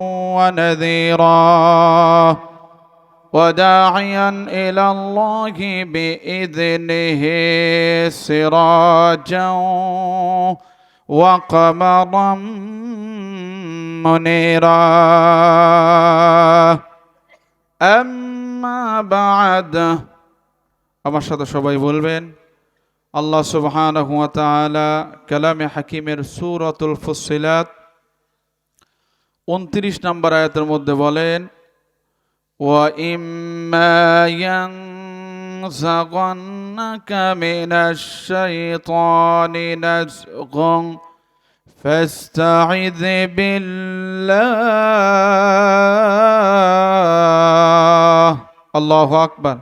ونذيرا وداعيا الى الله باذنه سراجا وقمرا منيرا اما بعد আমার সাথে সবাই বলবেন আল্লাহ সুবহানাহু ওয়া তাআলা কালামে হাকিমের সূরাতুল ফুসসিলাত উনত্রিশ নম্বর আয়াতের মধ্যে বলেন, ওয়া ইম্মা ইয়ানজাগান্নাকা মিনাশ শাইতানি নাজগুন ফাস্তাইয বিল্লাহ। আল্লাহু আকবার।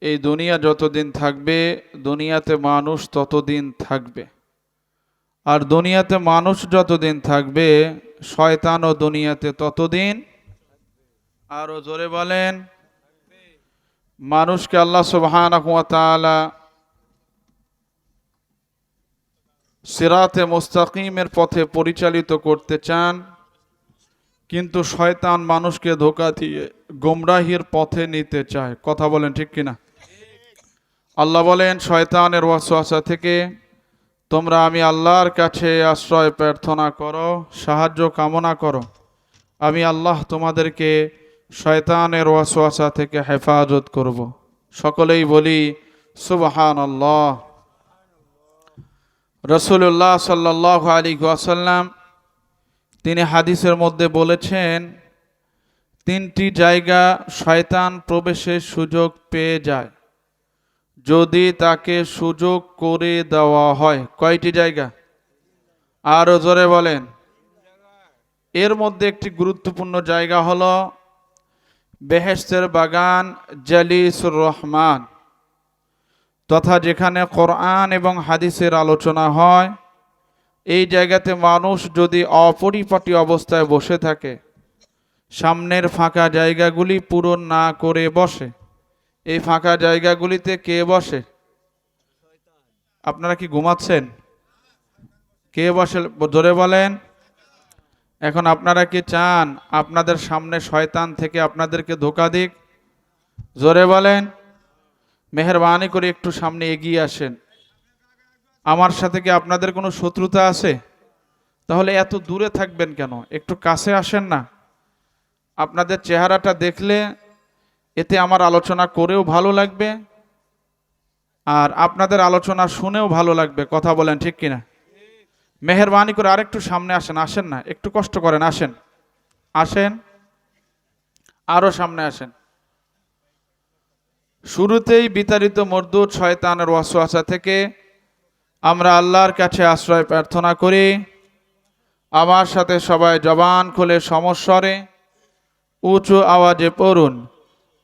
এই দুনিয়া যতদিন থাকবে, দুনিয়াতে মানুষ ততদিন থাকবে। আর দুনিয়াতে মানুষ যতদিন থাকবে শয়তানও দুনিয়াতে ততদিন আরও জোরে বলেন, মানুষকে আল্লাহ সুবহানাহু তাআলা সিরাতে মুস্তাকিমের পথে পরিচালিত করতে চান, কিন্তু শয়তান মানুষকে ধোকা দিয়ে গোমরাহির পথে নিতে চায়। কথা বলেন ঠিক কিনা? আল্লাহ বলেন, শয়তানের ওয়াসওয়াসা থেকে তোমরা আমি আল্লাহর কাছে আশ্রয় প্রার্থনা করো, সাহায্য কামনা করো। আমি আল্লাহ তোমাদেরকে শয়তানের ওয়াসওয়াসা থেকে হেফাজত করব। সকলেই বলি সুবহান আল্লাহ রসুল্লাহ সাল্লাহ আলী ওয়াসাল্লাম, তিনি হাদিসের মধ্যে বলেছেন, তিনটি জায়গা শয়তান প্রবেশের সুযোগ পেয়ে যায়। যদি তাকে সুযোগ করে দেওয়া হয়, কয়টি জায়গা? আরও জোরে বলেন। এর মধ্যে একটি গুরুত্বপূর্ণ জায়গা হলো বেহেস্তের বাগান জালিসুর রহমান, তথা যেখানে কোরআন এবং হাদিসের আলোচনা হয়। এই জায়গাতে মানুষ যদি অপরিপাটি অবস্থায় বসে থাকে, সামনের ফাঁকা জায়গাগুলি পূরণ না করে বসে এই ফাঁকা জায়গাগুলিতে কে বসে? আপনারা কি ঘুমাচ্ছেন? কে বসে? জোরে বলেন। এখন আপনারা কি চান আপনাদের সামনে শয়তান থেকে আপনাদেরকে ধোকা দিক? জোরে বলেন। মেহরবানি করে একটু সামনে এগিয়ে আসেন। আমার সাথে কি আপনাদের কোনো শত্রুতা আছে? তাহলে এত দূরে থাকবেন কেন? একটু কাছে আসেন না। আপনাদের চেহারাটা দেখলে এতে আমার আলোচনা করেও ভালো লাগবে আর আপনাদের আলোচনা শুনেও ভালো লাগবে, কথা বলেন ঠিক কিনা? মেহরবানি করে আরেকটু সামনে আসেন আসেন না, একটু কষ্ট করেন, আসেন। আসেন আরও সামনে আসেন। শুরুতেই বিতাড়িত মরদুদ শয়তানের ওয়াসওয়াসা থেকে আমরা আল্লাহর কাছে আশ্রয় প্রার্থনা করি। আমার সাথে সবাই জবান খুলে সমস্বরে উঁচু আওয়াজে পড়ুন।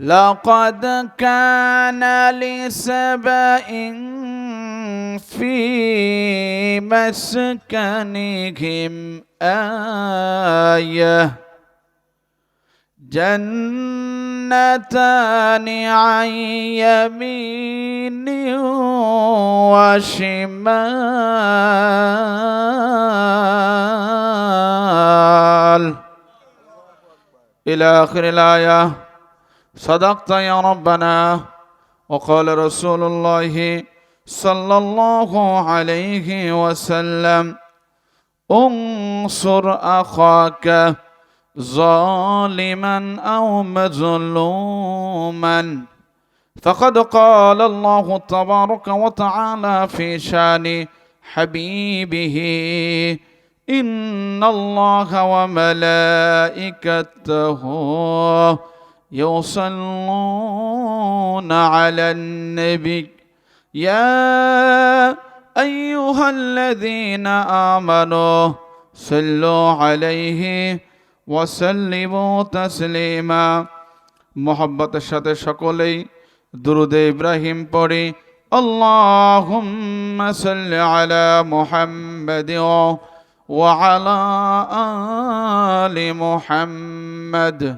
لقد كان لسبأ في مسكنهم آية. جنتان عن يمين وشمال. إلى آخر الآية. صدقت يا ربنا. وقال رسول الله صلى الله عليه وسلم انصر أخاك ظالما أو مظلوما. فقد قال الله تبارك وتعالى في شان حبيبه إن الله وملائكته يصلون على النبي يا ايها الذين امنوا صلوا عليه وسلموا تسليما মোহব্বতের সাথে সকলেই দুরুদে ইব্রাহিম পড়ি اللهم صل على محمد وعلى آل محمد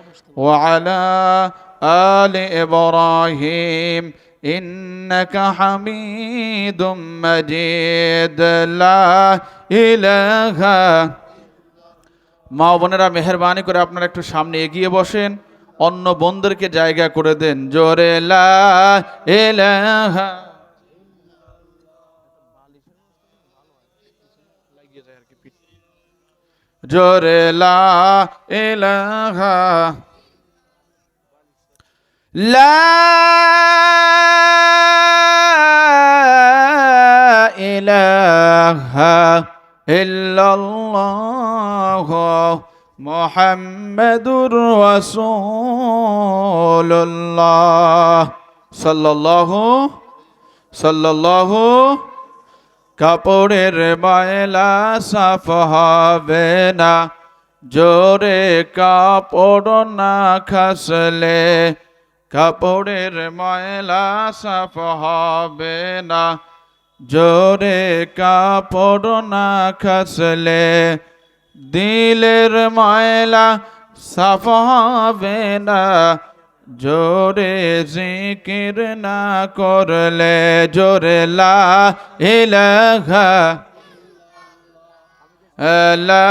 وعلى آل إبراهيم إنك حميد مجيد لا إله মা বোনেরা মেহরবানি করে আপনারা একটু সামনে এগিয়ে বসেন অন্য বোনদেরকে জায়গা করে দেন জোরে লা ইলাহা জোরে লা ইলাহা লা ইলাহা ইল্লাল্লাহ মোহাম্মদুর রাসূলুল্লাহ। সাল্লাল্লাহু সাল্লাল্লাহু কাপড়ের ময়লা সাফ হবে না। জোরে কাপড় না খাসলে কাপড়ের ময়লা সাফ হবে না। জোরে কাপড় না খাসলে দিলের ময়লা সাফ হবে না। জোরে জিকির না করলে জোরে লা ইলাহা লা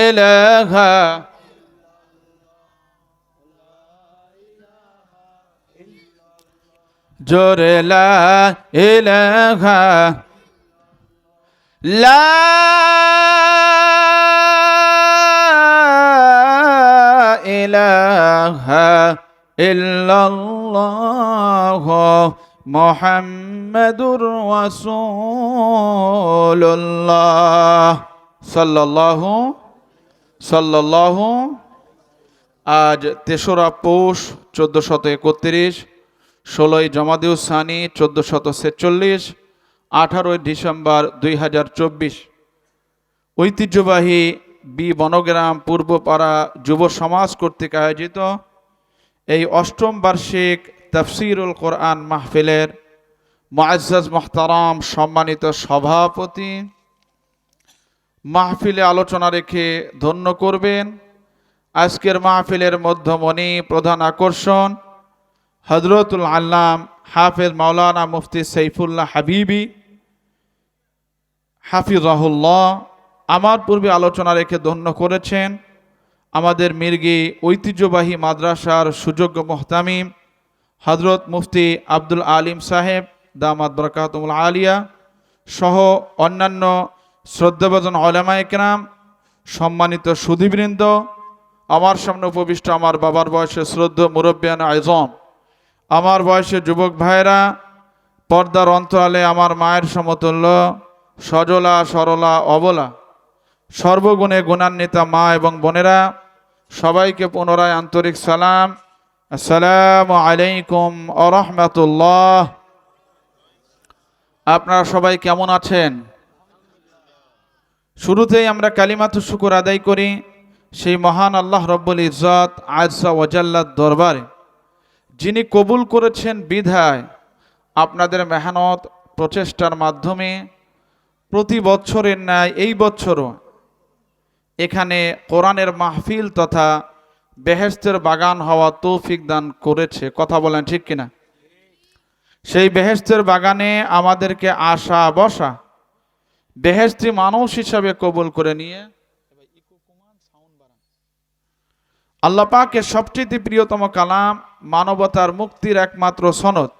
ইলাহা জোরে লা মুহাম্মাদুর সাল্লাল্লাহু সাল্লাল্লাহু আজ তেসরা পৌষ চোদ্দশত একত্রিশ ষোলোই জমাদিউ সানি, চোদ্দশত ছেচল্লিশ, আঠারোই ডিসেম্বর দুই হাজার চব্বিশ। ঐতিহ্যবাহী বি বনগ্রাম পূর্বপাড়া যুব সমাজ কর্তৃক আয়োজিত এই অষ্টম বার্ষিক তফসিরুল কোরআন মাহফিলের মুআজ্জাজ মোহতারাম সম্মানিত সভাপতি মাহফিলে আলোচনা রেখে ধন্য করবেন। আজকের মাহফিলের মধ্যমণি প্রধান আকর্ষণ হজরতুল আল্লাম হাফেজ মাওলানা মুফতি সৈফুল্লাহ হাবিবি হাফিজাহুল্লাহ আমার পূর্বে আলোচনা রেখে ধন্য করেছেন আমাদের মির্গি ঐতিহ্যবাহী মাদ্রাসার সুযোগ্য মোহতামিম হজরত মুফতি আব্দুল আলিম সাহেব দামাদ বরকাতুল আলিয়া সহ অন্যান্য শ্রদ্ধাভাজন ওলামা একরাম সম্মানিত সুধীবৃন্দ, আমার সামনে উপবিষ্ট আমার বাবার বয়সে শ্রদ্ধ মুরব্বিয়ান আজম। আমার বয়সে যুবক ভাইরা পর্দার অন্তরালে আমার মায়ের সমতুল্য, সজলা, সরলা, অবলা, সর্বগুণে গুণান্বিতা মা এবং বোনেরা, সবাইকে পুনরায় আন্তরিক সালাম। আসসালামু আলাইকুম আরহামতুল্লাহ আপনারা সবাই কেমন আছেন? শুরুতেই আমরা কালিমাতু শুকুর আদায় করি, সেই মহান আল্লাহ রব্বুল ইজ্জত আজসা ওয়াজাল্লার দরবারে। যিনি কবুল করেছেন বিধায় আপনাদের মেহনত প্রচেষ্টার মাধ্যমে প্রতি বছরের ন্যায় এই বছরও এখানে কোরআনের মাহফিল তথা বেহেস্তের বাগান হওয়া তৌফিক দান করেছে। কথা বলেন ঠিক কিনা? সেই বেহেস্তের বাগানে আমাদেরকে আসা বসা বেহেস্তি মানুষ হিসাবে কবুল করে নিয়ে আল্লাহ পাকের সবচেয়ে প্রিয়তম কালাম মানবতার মুক্তির একমাত্র সনদ।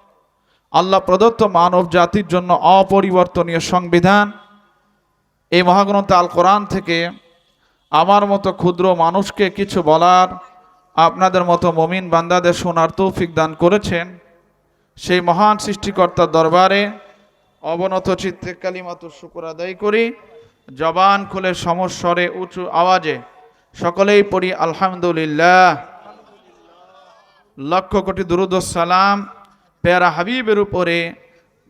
আল্লাহ প্রদত্ত মানব জাতির জন্য অপরিবর্তনীয় সংবিধান। এই মহাগ্রন্থ আল কোরআন থেকে আমার মতো ক্ষুদ্র মানুষকে কিছু বলার, আপনাদের মতো মমিন বান্দাদের শোনার তৌফিক দান করেছেন। সেই মহান সৃষ্টিকর্তার দরবারে অবনত চিত্তে কালিমাত শুকুর আদায় করি। জবান খুলে সমস্বরে উঁচু আওয়াজে সকলেই পড়ি আলহামদুলিল্লাহ। লক্ষ কোটি দুরুদ সালাম পেয়ারা হাবিবের উপরে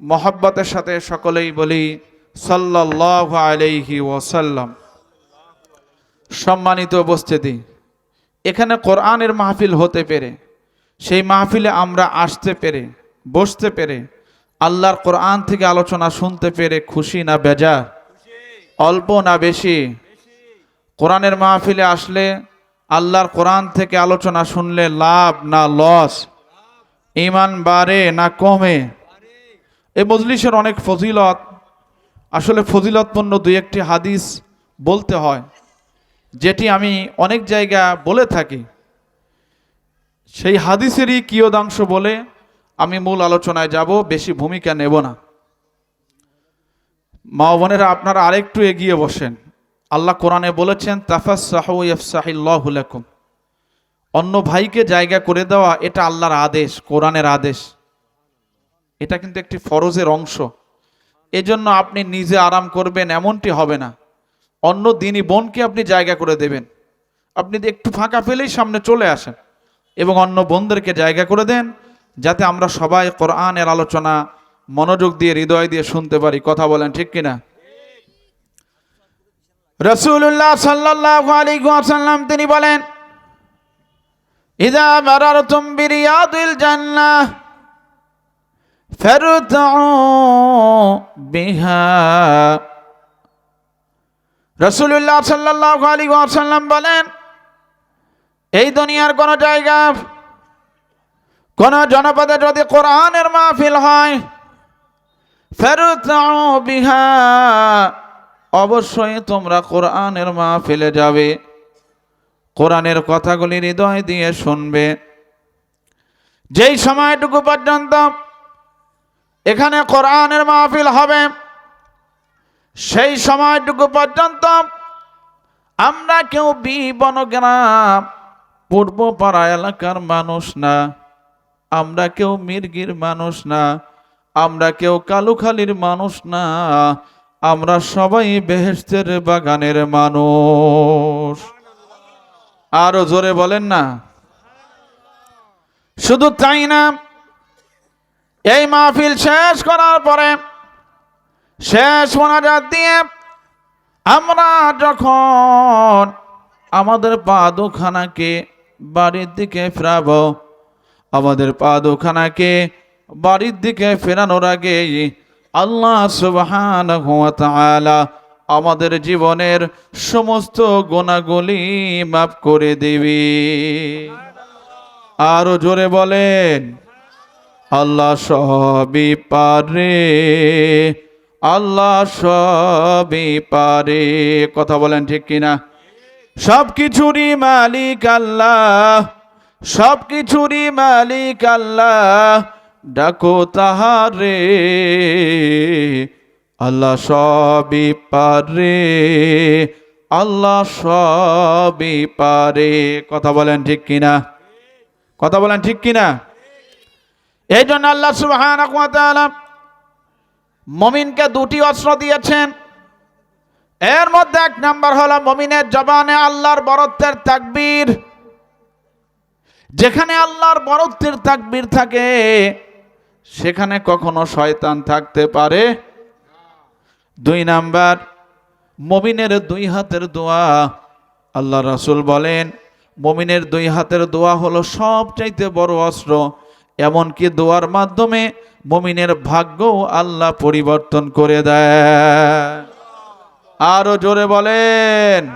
মহব্বতের সাথে সকলেই বলি সাল্লাহ আলাইহি ওয়াসাল্লাম। সম্মানিত উপস্থিতি, এখানে কোরআনের মাহফিল হতে পেরে, সেই মাহফিলে আমরা আসতে পেরে, বসতে পেরে, আল্লাহর কোরআন থেকে আলোচনা শুনতে পেরে খুশি না বেজার? অল্প না বেশি? কোরআনের মাহফিলে আসলে আল্লাহর কোরআন থেকে আলোচনা শুনলে লাভ না লস? ইমান বাড়ে না কমে? এই মজলিসের অনেক ফজিলত। আসলে ফজিলতপূর্ণ দুই একটি হাদিস বলতে হয়, যেটি আমি অনেক জায়গা বলে থাকি। সেই হাদিসেরই কিয়দাংশ বলে আমি মূল আলোচনায় যাব, বেশি ভূমিকা নেব না। মা বোনেরা, আপনারা আরেকটু এগিয়ে বসেন। আল্লাহ কোরআনে বলেছেন তাফাসাহুলাকুম অন্য ভাইকে জায়গা করে দেওয়া, এটা আল্লাহর আদেশ, কোরআনের আদেশ। এটা কিন্তু একটি ফরজের অংশ। এজন্য আপনি নিজে আরাম করবেন, এমনটি হবে না। অন্য দিনই বোনকে আপনি জায়গা করে দেবেন। আপনি একটু ফাঁকা পেলেই সামনে চলে আসেন এবং অন্য বোনদেরকে জায়গা করে দেন, যাতে আমরা সবাই কোরআনের আলোচনা, মনোযোগ দিয়ে, হৃদয় দিয়ে শুনতে পারি। কথা বলেন ঠিক কিনা? রসুল্লাহ সাল্লাহ আলী সাল্লাম তিনি বলেন, ইদা মারার বিরিয়াদুল জান্না ফেরত বিহা। রসুল্লাহ সাল্লাহ আলী সাল্লাম বলেন, এই দুনিয়ার কোনো জায়গা, কোনো জনপদে যদি কোরআনের মাহফিল হয় ফেরত বিহা অবশ্যই তোমরা কোরআনের মাহফিলে যাবে। কোরআনের কথাগুলি হৃদয় দিয়ে শুনবে। যেই সময়টুকু পর্যন্ত এখানে কোরআনের মাহফিল হবে, সেই সময়টুকু পর্যন্ত আমরা কেউ বিবনগ্রাম পূর্ব পাড়া এলাকার মানুষ না। আমরা কেউ মির্গির মানুষ না। আমরা কেউ কালুখালির মানুষ না। আমরা সবাই বেহেস্তের বাগানের মানুষ। আরও জোরে বলেন না। শুধু তাই না, এই মাহফিল শেষ করার পরে, শেষ মোনাজাত দিয়ে আমরা যখন আমাদের পা দুখানাকে বাড়ির দিকে ফেরাব, আমাদের পা দুখানাকে বাড়ির দিকে ফেরানোর আগে আল্লাহ সুবহান আমাদের জীবনের সমস্ত গোনাগুলি মাফ করে দেবে। আরও জোরে বলেন, আল্লাহ সবই পারে, আল্লাহ সবই পারে। কথা বলেন ঠিক কিনা? সব কিছুরই মালিক আল্লাহ সব কিছুরই মালিক আল্লাহ ডাকো তাহারে, আল্লাহ সবই পারে, আল্লাহ সবই পারে। কথা বলেন ঠিক কিনা? কথা বলেন ঠিক কিনা? এই জন্য আল্লাহ সুবাহ মমিনকে দুটি অস্ত্র দিয়েছেন। এর মধ্যে এক নাম্বার হলো মমিনের জবানে আল্লাহর বরত্বের তাকবীর। যেখানে আল্লাহর বরত্বের তাকবীর থাকে সেখানে কখনো শয়তান থাকতে পারে? দুই নাম্বার, মমিনের দুই হাতের দোয়া। আল্লাহ রাসুল বলেন, মমিনের দুই হাতের দোয়া হলো সবচাইতে বড় অস্ত্র। এমনকি দোয়ার মাধ্যমে মমিনের ভাগ্যও আল্লাহ পরিবর্তন করে দেয়। আরও জোরে বলেন।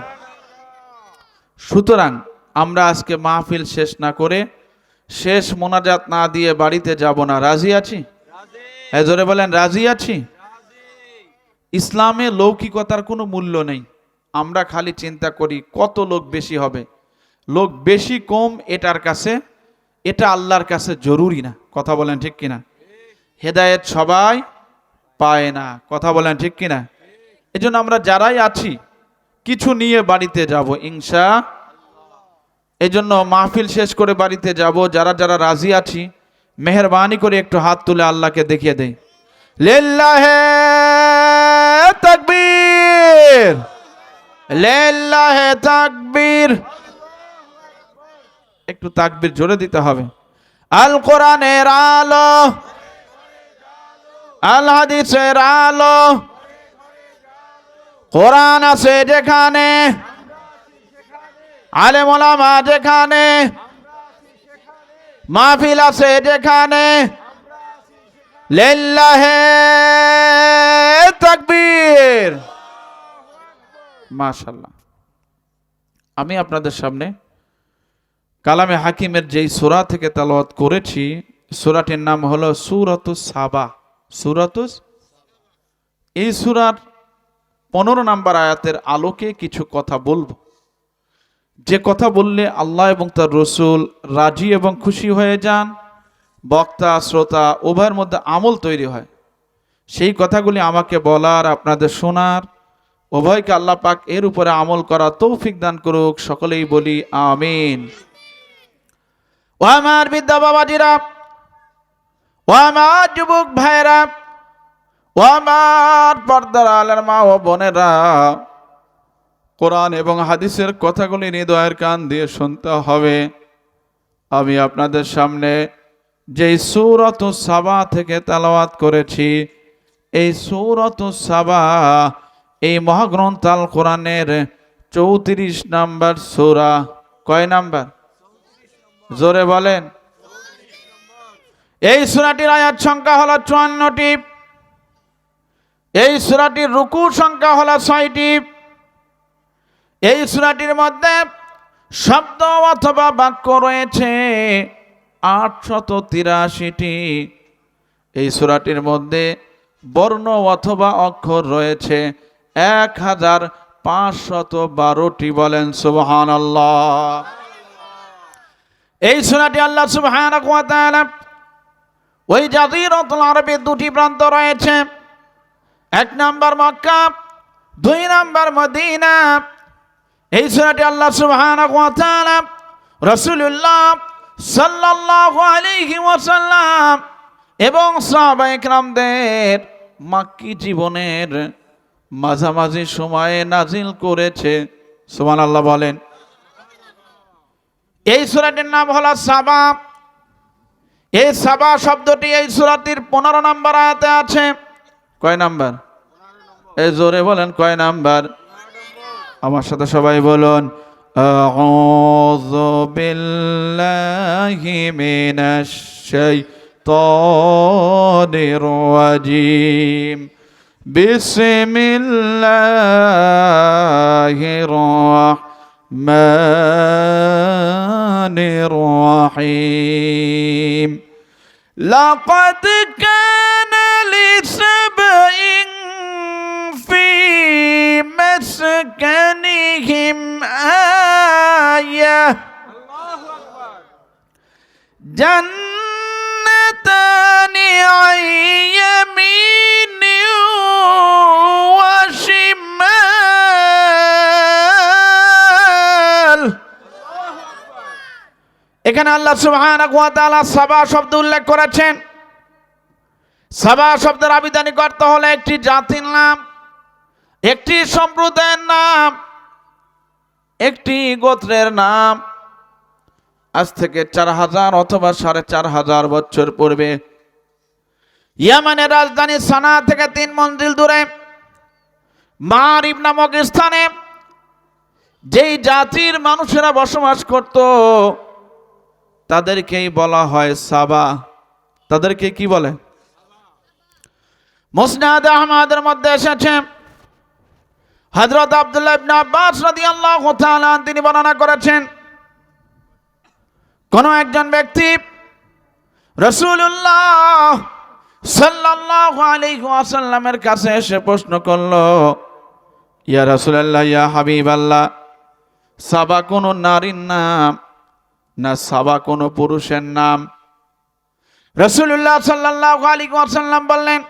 সুতরাং আমরা আজকে মাহফিল শেষ না করে শেষ মোনাজাত না দিয়ে বাড়িতে যাব না। রাজি আছি? হ্যাঁ জোরে বলেন, রাজি আছি? ইসলামে লৌকিকতার কোনো মূল্য নেই। আমরা খালি চিন্তা করি কত লোক বেশি হবে। লোক বেশি কম এটার কাছে, এটা আল্লাহর কাছে জরুরি না। কথা বলেন ঠিক কিনা? হেদায়েত সবাই পায় না। কথা বলেন ঠিক কিনা? এজন্য আমরা যারাই আছি, কিছু নিয়ে বাড়িতে যাব, ইনশা এই জন্য মাহফিল শেষ করে বাড়িতে যাব। যারা যারা রাজি আছি, মেহরবানি করে একটু হাত তুলে আল্লাহকে দেখিয়ে দেই। লিল্লাহে তাকবীর! তাকবীর! একটু তাকবীর জোরে দিতে হবে। আল কোরআনের আলো, আল হাদিসের আলো, কোরআন আছে যেখানে আলেমোলামা যেখানে, মাহফিল আছে যেখানে। লিল্লাহে তাকবীর। মাশাল্লাহ আমি আপনাদের সামনে কালামে হাকিমের যেই সূরা থেকে তালাওয়াত করেছি, সূরাটির নাম হলো সূরাতুস সাবা। সূরাতুস? এই সুরার পনেরো নাম্বার আয়াতের আলোকে কিছু কথা বলব। যে কথা বললে আল্লাহ এবং তার রসুল রাজি এবং খুশি হয়ে যান, বক্তা, শ্রোতা, উভয়ের মধ্যে আমল তৈরি হয়। সেই কথাগুলি আমাকে বলার, আপনাদের শোনার, উভয়কে আল্লাহ পাক এর উপরে আমল করা তৌফিক দান করুক, সকলেই বলি আমিন। ও আমার বিদ্যা বাবাজিরা ও আমার যুবক ভাইরা ও আমার পর্দার আলের মা ও বোনেরা কোরআন এবং হাদিসের কথাগুলি হৃদয়ের কান দিয়ে শুনতে হবে। আমি আপনাদের সামনে যেই সৌরত সাবা থেকে তালাওয়াত করেছি, এই সৌরত সাবা এই মহাগ্রন্থ আল কোরআনের চৌত্রিশ নাম্বার সৌরা। কয় নাম্বার? জোরে বলেন। এই সুরাটির আয়াত সংখ্যা হলো চুয়ান্নটি। এই সুরাটির রুকু সংখ্যা হলো ছয়টি। এই সুরাটির মধ্যে শব্দ অথবা বাক্য রয়েছে আটশত তিরাশিটি। এই সুরাটির মধ্যে বর্ণ অথবা অক্ষর রয়েছে এক হাজার পাঁচশত বারোটি বলেন সুবহান আল্লাহ এই সুরাটি আল্লাহ সুবহান ওই জাজিরতুল আরবে দুটি প্রান্ত রয়েছে। এক নাম্বার মক্কা, দুই নাম্বার মদিনা। এই সুরাটি আল্লাহ তাআলা রাসূলুল্লাহ সাল্লাল্লাহু আলাইহি ওয়াসাল্লাম এবং সাহাবায়ে কেরামদের মাক্কি জীবনের মাঝামাঝি সময়ে নাজিল করেছে। সুবহানাল্লাহ বলেন। এই সূরাটির নাম হলো সাবা। এই সাবা শব্দটি এই সূরাটির পনেরো নম্বর আয়াতে আছে। কয় নাম্বার? এই জোরে বলেন কয় নাম্বার? আমার সাথে সবাই বলুন أعوذ بالله من الشيطان الرجيم بسم الله الرحمن الرحيم لقد مكانهم آية جنتان আইয়ামিন ওয়া শিমাল এখানে আল্লাহ সুবহান ওয়া তাআলা সবা শব্দ উল্লেখ করেছেন। সবা শব্দের আবিধানিক অর্থ হলো একটি জাতির নাম। একটি সম্প্রদায়ের নাম, একটি গোত্রের নাম। আজ থেকে চার হাজার অথবা সাড়ে চার হাজার বছর পূর্বে ইয়ামানের রাজধানী সানা থেকে তিন মঞ্জিল দূরে মারিব নামক স্থানে যেই জাতির মানুষেরা বসবাস করত, তাদেরকেই বলা হয় সাবা। তাদেরকে কি বলে? মুসনাদ আহমদের মধ্যে এসেছে। হযরত আব্দুল্লাহ ইবনে আব্বাস রাদিয়াল্লাহু তাআলা তিনি বর্ণনা করেছেন, কোন একজন ব্যক্তি রাসূলুল্লাহ সাল্লাল্লাহু আলাইহি ওয়াসাল্লামের কাছে এসে প্রশ্ন করল, ইয়া রাসূলুল্লাহ, ইয়া হাবিবাল্লাহ, সাবা কোন নারীর নাম না সাবা কোন পুরুষের নাম? রাসূলুল্লাহ সাল্লাল্লাহু আলাইহি ওয়াসাল্লাম বললেন,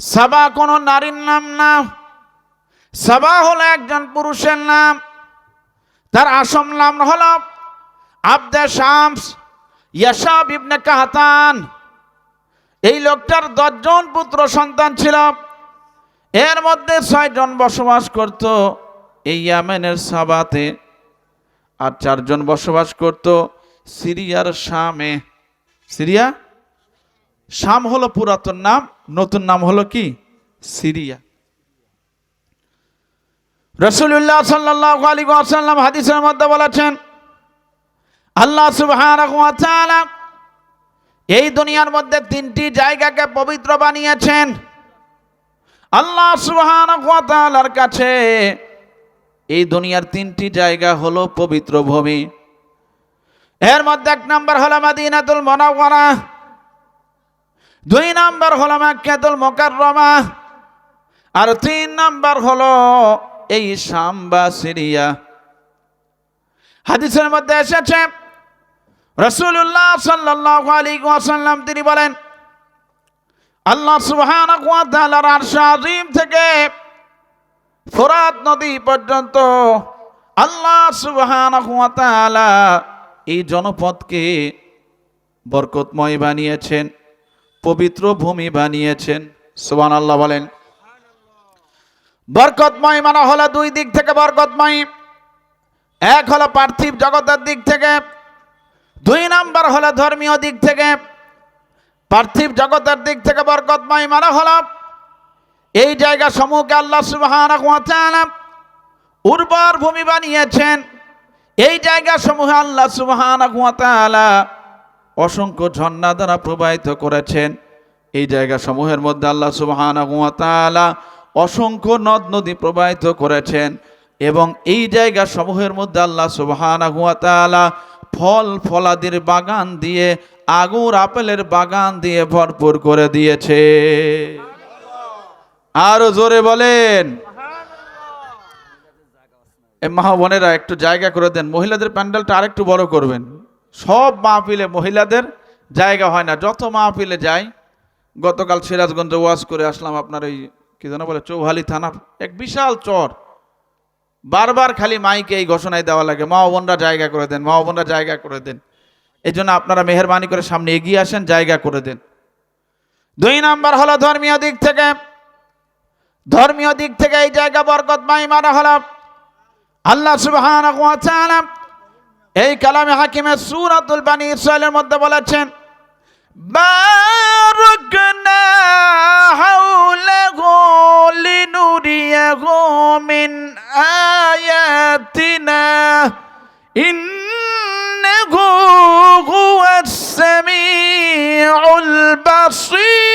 সাবা কোন নারীর নাম না সাবা হলো একজন পুরুষের নাম। তার আসম নাম হল আব্দে শামস ইয়াসাব ইবনে কাহাতান। এই লোকটার দশজন পুত্র সন্তান ছিল। এর মধ্যে ছয়জন বসবাস করত এই ইয়ামেনের সাবাতে আর চারজন বসবাস করত সিরিয়ার শামে। সিরিয়া? শাম হলো পুরাতন নাম, নতুন নাম হলো কি? সিরিয়া। রসুল্লাহ সাল্লাহ আলী আসাল্লাম হাদিসের মধ্যে বলেছেন, আল্লাহ তাআলা এই দুনিয়ার মধ্যে তিনটি জায়গাকে পবিত্র বানিয়েছেন। আল্লাহ ওয়া কাছে এই দুনিয়ার তিনটি জায়গা হলো পবিত্র ভূমি। এর মধ্যে এক নম্বর হলো মাদিনাতুল মুনাওয়ারা, দুই নম্বর হলো মাক্কাতুল মুকাররমা, আর তিন নম্বর হলো এই শাম বা সিরিয়া। হাদিসের মধ্যে এসেছে রসুল্লাহ সাল্লাহ আলী ওয়াসাল্লাম, তিনি বলেন, আল্লাহ ওয়া তাআলার থেকে ফোরাত নদী পর্যন্ত আল্লাহ সুবহানাহু ওয়া এই জনপদকে বরকতময় বানিয়েছেন, পবিত্র ভূমি বানিয়েছেন। সুবান আল্লাহ বলেন বরকতময় মানে হলো দুই দিক থেকে বরকতময়। এক হলো পার্থিব জগতের দিক থেকে। দুই নাম্বার হলো ধর্মীয় দিক থেকে। পার্থিব জগতের দিক থেকে বরকতময় মানে হলো। এই জায়গা সমূহকে আল্লাহ তাআলা উর্বর ভূমি বানিয়েছেন। এই জায়গা সমূহে আল্লাহ তাআলা অসংখ্য ঝর্ণা দ্বারা প্রবাহিত করেছেন। এই জায়গা সমূহের মধ্যে আল্লাহ তাআলা অসংখ্য নদ নদী প্রবাহিত করেছেন এবং এই জায়গা সমূহের মধ্যে আল্লাহ তাআলা ফল ফলাদির বাগান দিয়ে, আগুর আপেলের বাগান দিয়ে ভরপুর করে দিয়েছে। আরও জোরে বলেন। এ মা একটু জায়গা করে দেন। মহিলাদের প্যান্ডেলটা আরেকটু বড় করবেন। সব মাহফিলে মহিলাদের জায়গা হয় না। যত মাহফিলে যায় গতকাল সিরাজগঞ্জে ওয়াজ করে আসলাম আপনার ওই কি যেন বলে, চৌহালি থানার এক বিশাল চর। বারবার খালি মাইকে এই ঘোষণায় দেওয়া লাগে, মা বোনরা জায়গা করে দেন, মা বোনরা জায়গা করে দেন। এই জন্য আপনারা মেহরবানি করে সামনে এগিয়ে আসেন, জায়গা করে দেন। দুই নাম্বার হলো ধর্মীয় দিক থেকে। ধর্মীয় দিক থেকে এই জায়গা বরকতময় মানা হলো। আল্লাহ তাআলা এই কালামে হাকিমের সূরাতুল বানি ইসরাইলের মধ্যে বলেছেন ملكنا حوله لنريه من آياتنا إنه هو السميع البصير